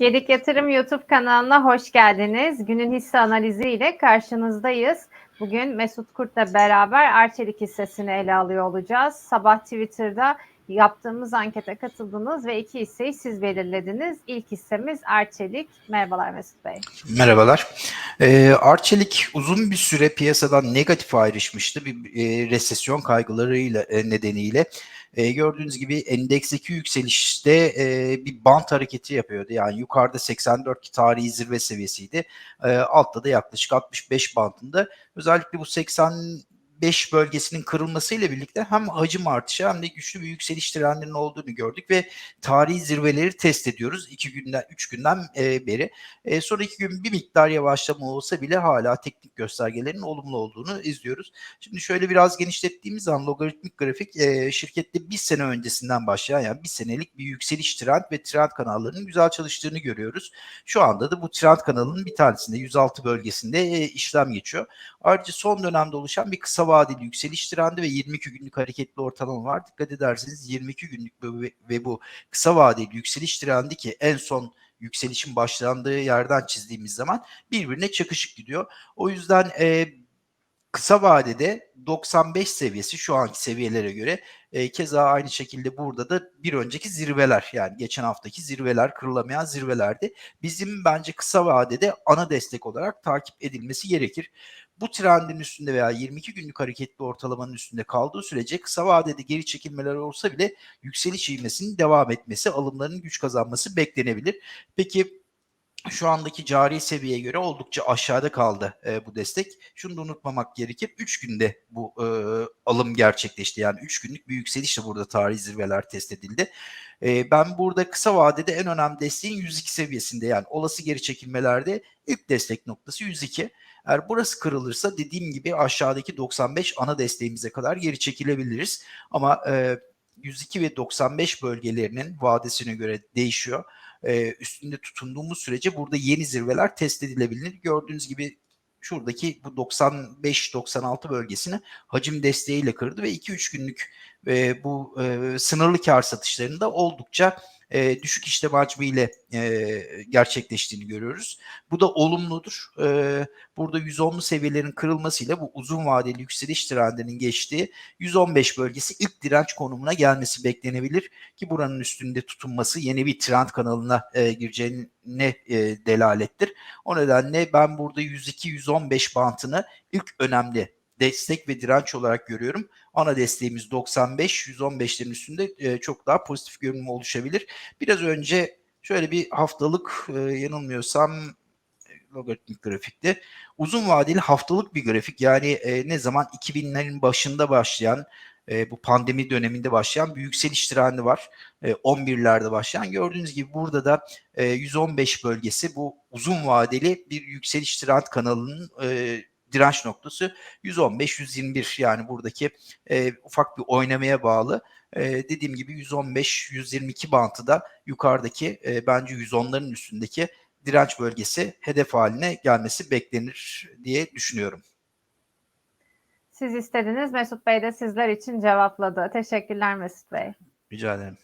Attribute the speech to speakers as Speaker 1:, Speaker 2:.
Speaker 1: Gedik Yatırım YouTube kanalına hoş geldiniz. Günün hisse analizi ile karşınızdayız. Bugün Mesut Kurt'la beraber Arçelik hissesini ele alıyor olacağız. Sabah Twitter'da yaptığımız ankete katıldınız ve iki hisseyi siz belirlediniz. İlk hissemiz Arçelik. Merhabalar Mesut Bey.
Speaker 2: Merhabalar. Ee, Arçelik uzun bir süre piyasadan negatif ayrışmıştı bir e, resesyon kaygılarıyla e, nedeniyle. E, gördüğünüz gibi endeksteki yükselişte e, bir bant hareketi yapıyordu. Yani yukarıda 84 ki tarihi zirve seviyesiydi. E, altta da yaklaşık 65 bantında. Özellikle bu 80 5 bölgesinin kırılmasıyla birlikte hem hacim artışı hem de güçlü bir yükseliş trendinin olduğunu gördük ve tarihi zirveleri test ediyoruz. 2 günden 3 günden e, beri. E, son 2 gün bir miktar yavaşlama olsa bile hala teknik göstergelerin olumlu olduğunu izliyoruz. Şimdi şöyle biraz genişlettiğimiz zaman logaritmik grafik e, şirkette bir sene öncesinden başlayan yani bir senelik bir yükseliş trend ve trend kanallarının güzel çalıştığını görüyoruz. Şu anda da bu trend kanalının bir tanesinde 106 bölgesinde e, işlem geçiyor. Ayrıca son dönemde oluşan bir kısa vadeli yükseliş trendi ve 22 günlük hareketli ortalama var. Dikkat ederseniz 22 günlük ve bu kısa vadeli yükseliş trendi ki en son yükselişin başlandığı yerden çizdiğimiz zaman birbirine çakışık gidiyor. O yüzden e, kısa vadede 95 seviyesi şu anki seviyelere göre e, keza aynı şekilde burada da bir önceki zirveler yani geçen haftaki zirveler kırılamayan zirvelerdi. Bizim bence kısa vadede ana destek olarak takip edilmesi gerekir. Bu trendin üstünde veya 22 günlük hareketli ortalamanın üstünde kaldığı sürece kısa vadede geri çekilmeler olsa bile yükseliş ivmesinin devam etmesi, alımların güç kazanması beklenebilir. Peki şu andaki cari seviyeye göre oldukça aşağıda kaldı e, bu destek. Şunu da unutmamak gerekir. 3 günde bu e, alım gerçekleşti. Yani 3 günlük bir yükselişle burada tarihi zirveler test edildi. E, ben burada kısa vadede en önemli desteğin 102 seviyesinde yani olası geri çekilmelerde ilk destek noktası 102. Eğer burası kırılırsa dediğim gibi aşağıdaki 95 ana desteğimize kadar geri çekilebiliriz. Ama e, 102 ve 95 bölgelerinin vadesine göre değişiyor. E, üstünde tutunduğumuz sürece burada yeni zirveler test edilebilir. Gördüğünüz gibi şuradaki bu 95-96 bölgesini hacim desteğiyle kırdı ve 2-3 günlük e, bu e, sınırlı kar satışlarında oldukça e, düşük işlem hacmiyle e, gerçekleştiğini görüyoruz. Bu da olumludur. E, burada 110'lu seviyelerin kırılmasıyla bu uzun vadeli yükseliş trendinin geçtiği 115 bölgesi ilk direnç konumuna gelmesi beklenebilir ki buranın üstünde tutunması yeni bir trend kanalına e, gireceğine e, delalettir. O nedenle ben burada 102-115 bantını ilk önemli destek ve direnç olarak görüyorum. Ana desteğimiz 95, 115'lerin üstünde e, çok daha pozitif görünüm oluşabilir. Biraz önce şöyle bir haftalık e, yanılmıyorsam logaritmik grafikte uzun vadeli haftalık bir grafik yani e, ne zaman 2000'lerin başında başlayan e, bu pandemi döneminde başlayan bir yükseliş trendi var. E, 11'lerde başlayan gördüğünüz gibi burada da e, 115 bölgesi bu uzun vadeli bir yükseliş trend kanalının e, direnç noktası 115-121 yani buradaki e, ufak bir oynamaya bağlı. E, dediğim gibi 115-122 bantı da yukarıdaki e, bence 110'ların üstündeki direnç bölgesi hedef haline gelmesi beklenir diye düşünüyorum.
Speaker 1: Siz istediniz Mesut Bey de sizler için cevapladı. Teşekkürler Mesut Bey.
Speaker 2: Rica ederim.